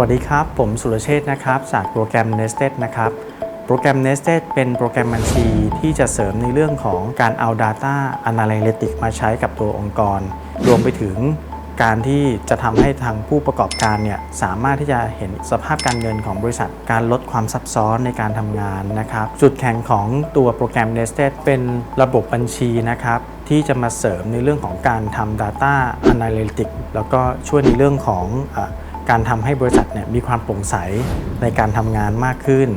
วัสดีครับ ผมสุรเชษฐ์นะครับ จากโปรแกรม Nested นะครับ โปรแกรม Nested เป็นโปรแกรมบัญชีที่จะเสริมในเรื่องของการเอา Data Analytics มาใช้กับตัวองค์กร รวมไปถึงการที่จะทำให้ทางผู้ประกอบการเนี่ยสามารถที่จะเห็นสภาพการเงินของบริษัท การลดความซับซ้อนในการทำงานนะครับ จุดแข็งของตัวโปรแกรม Nested เป็นระบบบัญชีนะครับ ที่จะมาเสริมในเรื่องของการทำ Data Analytics แล้วก็ช่วยในเรื่องของอ การทำให้บริษัทเนี่ยมีความโปร่งใสในการทำงานมากขึ้น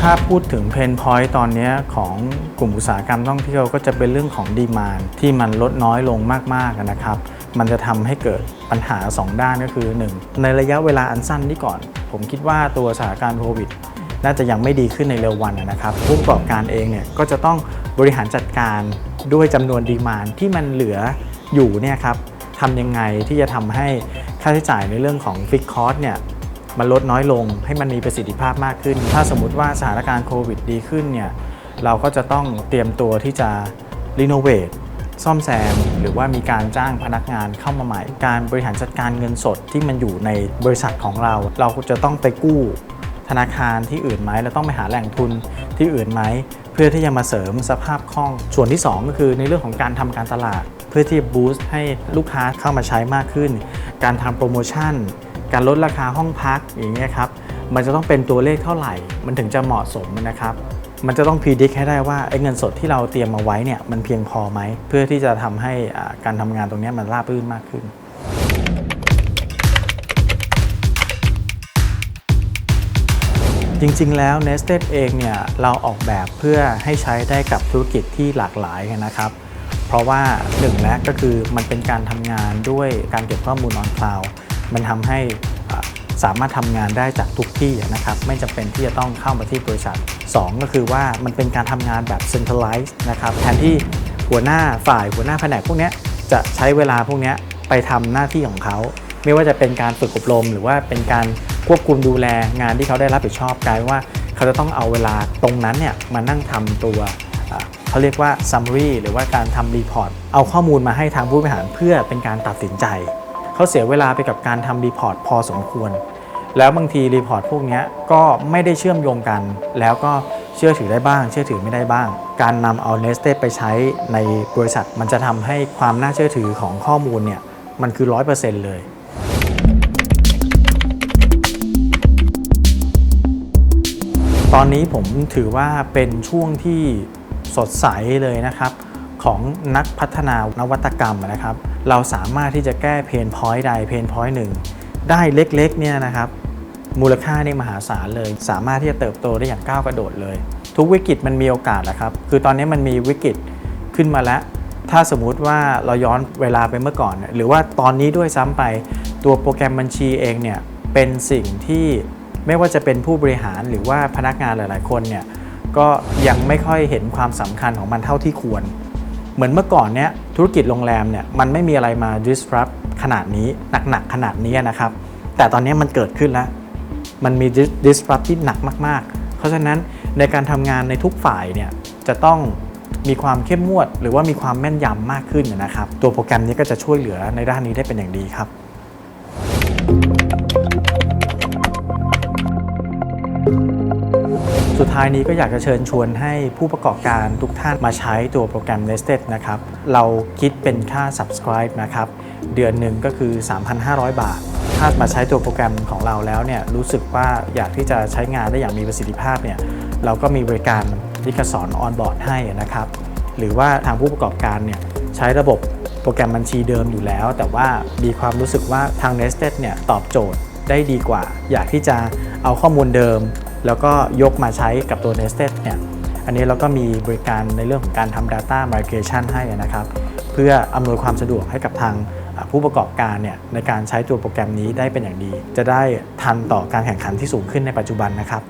ถ้าพูดถึงเพนพอยต์ตอนนี้ของกลุ่มอุตสาหกรรมท่องเที่ยวก็จะเป็นเรื่องของดีมานที่มันลดน้อยลงมากๆนะครับ มันจะทำให้เกิดปัญหา 2 ด้านก็คือ 1 ในระยะเวลาอันสั้นนี้ก่อน ผมคิดว่าตัวสถานการณ์โควิดน่าจะยังไม่ดีขึ้นในเร็ววันนะครับ ผู้ประกอบการเองเนี่ยก็จะต้องบริหารจัดการ ด้วยจำนวนดีมานที่มันเหลืออยู่เนี่ยครับทำยังไงที่จะทำให้ค่าใช้จ่ายในเรื่องของฟิกคอร์สเนี่ยมันลดน้อยลงให้มันมีประสิทธิภาพมากขึ้น ถ้าสมมติว่าสถานการณ์โควิดดีขึ้นเนี่ยเราก็จะต้องเตรียมตัวที่จะรีโนเวทซ่อมแซม หรือว่ามีการจ้างพนักงานเข้ามาใหม่ การบริหารจัดการเงินสดที่มันอยู่ในบริษัทของเรา เราจะต้องไปกู้ธนาคารที่อื่นไหมเราต้องไปหาแหล่งทุนที่อื่นไหม พื่อที่จะมาเสริมสภาพคล่อง ส่วนที่ 2 ก็คือในเรื่องของการทำการตลาด เพื่อที่จะบูสต์ให้ลูกค้าเข้ามาใช้มากขึ้น การทำโปรโมชั่น การลดราคาห้องพักอย่างเงี้ยครับมันจะต้องเป็นตัวเลขเท่าไหร่ มันถึงจะเหมาะสมนะครับมันจะต้องพิจิตรให้ได้ว่าไอ้เงินสดที่เราเตรียมมาไว้เนี่ยมันเพียงพอไหม เพื่อที่จะทำให้การทำงานตรงนี้มันราบรื่นมากขึ้น จริงๆ แล้ว Nested เองเนี่ยเราออกแบบเพื่อให้ใช้ได้กับธุรกิจที่หลากหลายนะครับ เพราะว่าหนึ่งและก็คือมันเป็นการทำงานด้วยการเก็บข้อมูล on cloud มันทำให้สามารถทำงานได้จากทุกที่นะครับ ไม่จำเป็นที่จะต้องเข้ามาที่บริษัท 2 ก็คือว่ามันเป็นการทำงานแบบ centralized นะครับแทนที่หัวหน้าฝ่ายหัวหน้าแผนกพวกนี้จะใช้เวลาพวกนี้ไปทำหน้าที่ของเขา ไม่ว่าจะเป็นการฝึกอบรม หรือว่าเป็นการควบคุมดูแลงานที่เขาได้รับผิดชอบกลายเป็นว่า เขาจะต้องเอาเวลาตรงนั้นเนี่ยมานั่งทำตัวเขาเรียกว่า summary หรือว่าการทำ report เอาข้อมูลมาให้ทางผู้บริหารเพื่อเป็นการตัดสินใจ เขาเสียเวลาไปกับการทำ report พอสมควร แล้วบางที report พวกนี้ก็ไม่ได้เชื่อมโยงกัน แล้วก็เชื่อถือได้บ้าง เชื่อถือไม่ได้บ้าง การนำเอา Nested ไปใช้ในบริษัท มันจะทำให้ความน่าเชื่อถือของข้อมูลเนี่ยมันคือ 100%เลย อนนี้ผมถือว่าเป็นช่วงที่สดใสเลยนะครับของนักพัฒนานวัตกรรมนะครับ เราสามารถที่จะแก้เพนพอยต์ใดเพนพอยต์หนึ่งได้เล็กๆเนี่ยนะครับ มูลค่านี่มหาศาลเลย สามารถที่จะเติบโตได้อย่างก้าวกระโดดเลย ทุกวิกฤตมันมีโอกาสนะครับ คือตอนนี้มันมีวิกฤตขึ้นมาแล้ว ถ้าสมมุติว่าเราย้อนเวลาไปเมื่อก่อน หรือว่าตอนนี้ด้วยซ้ำไปตัวโปรแกรมบัญชีเองเนี่ยเป็นสิ่งที่ ไม่ว่าจะเป็นผู้บริหารหรือว่าพนักงานหลาย ๆ คนเนี่ยก็ยังไม่ค่อยเห็นความสำคัญของมันเท่าที่ควร เหมือนเมื่อก่อนเนี้ยธุรกิจโรงแรมเนี่ยมันไม่มีอะไรมา disrupt ขนาดนี้หนัก ๆ ขนาดนี้นะครับ แต่ตอนนี้มันเกิดขึ้นแล้ว มันมี dis- disrupt ที่หนักมาก ๆ เพราะฉะนั้นในการทำงานในทุกฝ่ายเนี่ยจะต้องมีความเข้มงวด หรือว่ามีความแม่นยำมากขึ้นนะครับ ตัวโปรแกรมนี้ก็จะช่วยเหลือในด้านนี้ได้เป็นอย่างดีครับ สุดท้ายนี้ก็อยากจะเชิญชวนให้ผู้ประกอบการทุกท่านมาใช้ตัวโปรแกรม Nested นะครับ เราคิดเป็นค่า subscribe นะครับ เดือนหนึ่งก็คือ 3,500 บาท ถ้ามาใช้ตัวโปรแกรมของเราแล้วเนี่ยรู้สึกว่าอยากที่จะใช้งานได้อย่างมีประสิทธิภาพเนี่ยเราก็มีบริการที่สอนออนบอร์ดให้นะครับ หรือว่าทางผู้ประกอบการเนี่ยใช้ระบบโปรแกรมบัญชีเดิมอยู่แล้ว แต่ว่ามีความรู้สึกว่าทาง Nested เนี่ยตอบโจทย์ได้ดีกว่า อยากที่จะเอาข้อมูลเดิม แล้วก็ยกมาใช้กับตัว Nested เนี่ยอันนี้เราก็มีบริการในเรื่องของการทำ Data Migration ให้นะครับ เพื่ออำนวยความสะดวกให้กับทางผู้ประกอบการเนี่ยในการใช้ตัวโปรแกรมนี้ได้เป็นอย่างดี จะได้ทันต่อการแข่งขันที่สูงขึ้นในปัจจุบันนะครับ